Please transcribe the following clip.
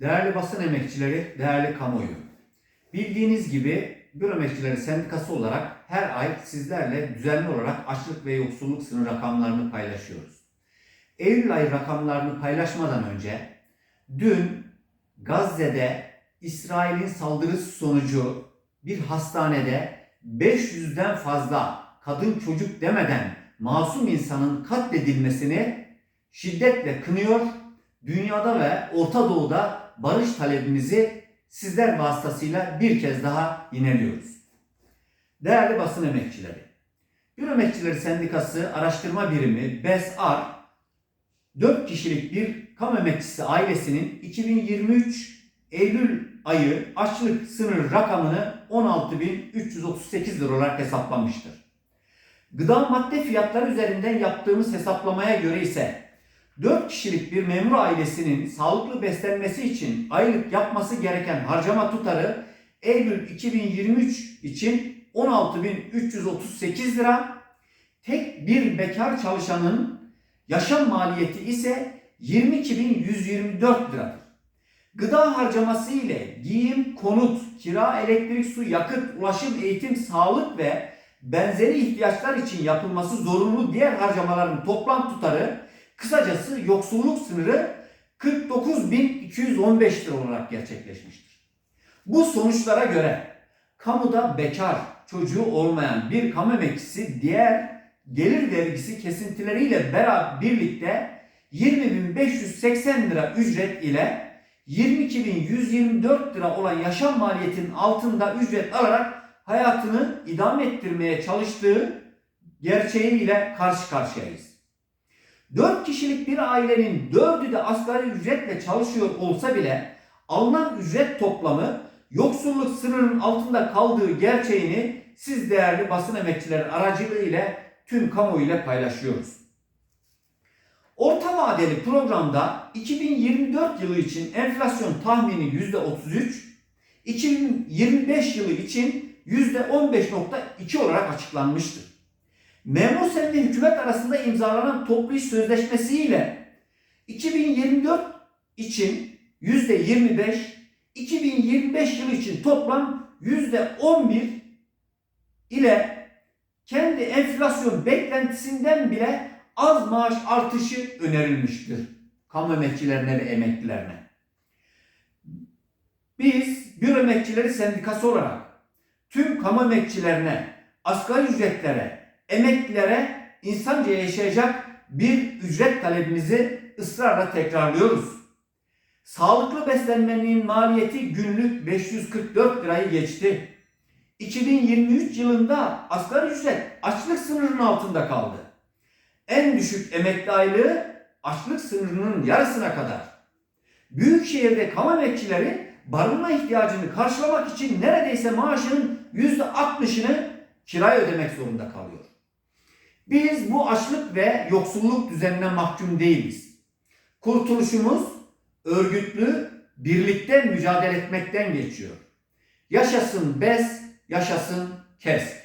Değerli basın emekçileri, değerli kamuoyu. Bildiğiniz gibi Büro Emekçileri Sendikası olarak her ay sizlerle düzenli olarak açlık ve yoksulluk sınır rakamlarını paylaşıyoruz. Eylül ayı rakamlarını paylaşmadan önce dün Gazze'de İsrail'in saldırısı sonucu bir hastanede 500'den fazla kadın çocuk demeden masum insanın katledilmesini şiddetle kınıyor, dünyada ve Orta Doğu'da barış talebimizi sizler vasıtasıyla bir kez daha yineliyoruz. Değerli basın emekçileri, Büro Emekçileri Sendikası Araştırma Birimi BESAR 4 kişilik bir kamu emekçisi ailesinin 2023 Eylül ayı açlık sınır rakamını 16.338 lira olarak hesaplamıştır. Gıda madde fiyatları üzerinden yaptığımız hesaplamaya göre ise 4 kişilik bir memur ailesinin sağlıklı beslenmesi için aylık yapması gereken harcama tutarı Eylül 2023 için 16.338 lira, tek bir bekar çalışanın yaşam maliyeti ise 22.124 liradır. Gıda harcaması ile giyim, konut, kira, elektrik, su, yakıt, ulaşım, eğitim, sağlık ve benzeri ihtiyaçlar için yapılması zorunlu diğer harcamaların toplam tutarı kısacası yoksulluk sınırı 49.215 lira olarak gerçekleşmiştir. Bu sonuçlara göre kamuda bekar, çocuğu olmayan bir kamu emekçisi diğer gelir vergisi kesintileriyle beraber birlikte 20.580 lira ücret ile 22.124 lira olan yaşam maliyetinin altında ücret alarak hayatını idame ettirmeye çalıştığı gerçeğiyle karşı karşıyayız. 4 kişilik bir ailenin 4'ü de asgari ücretle çalışıyor olsa bile alınan ücret toplamı yoksulluk sınırının altında kaldığı gerçeğini siz değerli basın emekçileri aracılığı ile tüm kamuoyu ile paylaşıyoruz. Orta vadeli programda 2024 yılı için enflasyon tahmini %33, 2025 yılı için %15.2 olarak açıklanmıştır. Memur Sen ve hükümet arasında imzalanan toplu iş sözleşmesiyle 2024 için %25, 2025 yılı için toplam %11 ile kendi enflasyon beklentisinden bile az maaş artışı önerilmiştir. Kamu emekçilerine ve emeklilerine. Biz Büro Emekçileri Sendikası olarak tüm kamu emekçilerine, asgari ücretlere, emeklilere insanca yaşayacak bir ücret talebimizi ısrarla tekrarlıyoruz. Sağlıklı beslenmenin maliyeti günlük 544 lirayı geçti. 2023 yılında asgari ücret açlık sınırının altında kaldı. En düşük emekli aylığı açlık sınırının yarısına kadar. Büyükşehirde kamu emekçileri barınma ihtiyacını karşılamak için neredeyse maaşının %60'ını kiraya ödemek zorunda kalıyor. Biz bu açlık ve yoksulluk düzenine mahkum değiliz. Kurtuluşumuz örgütlü, birlikte mücadele etmekten geçiyor. Yaşasın BES, yaşasın KES.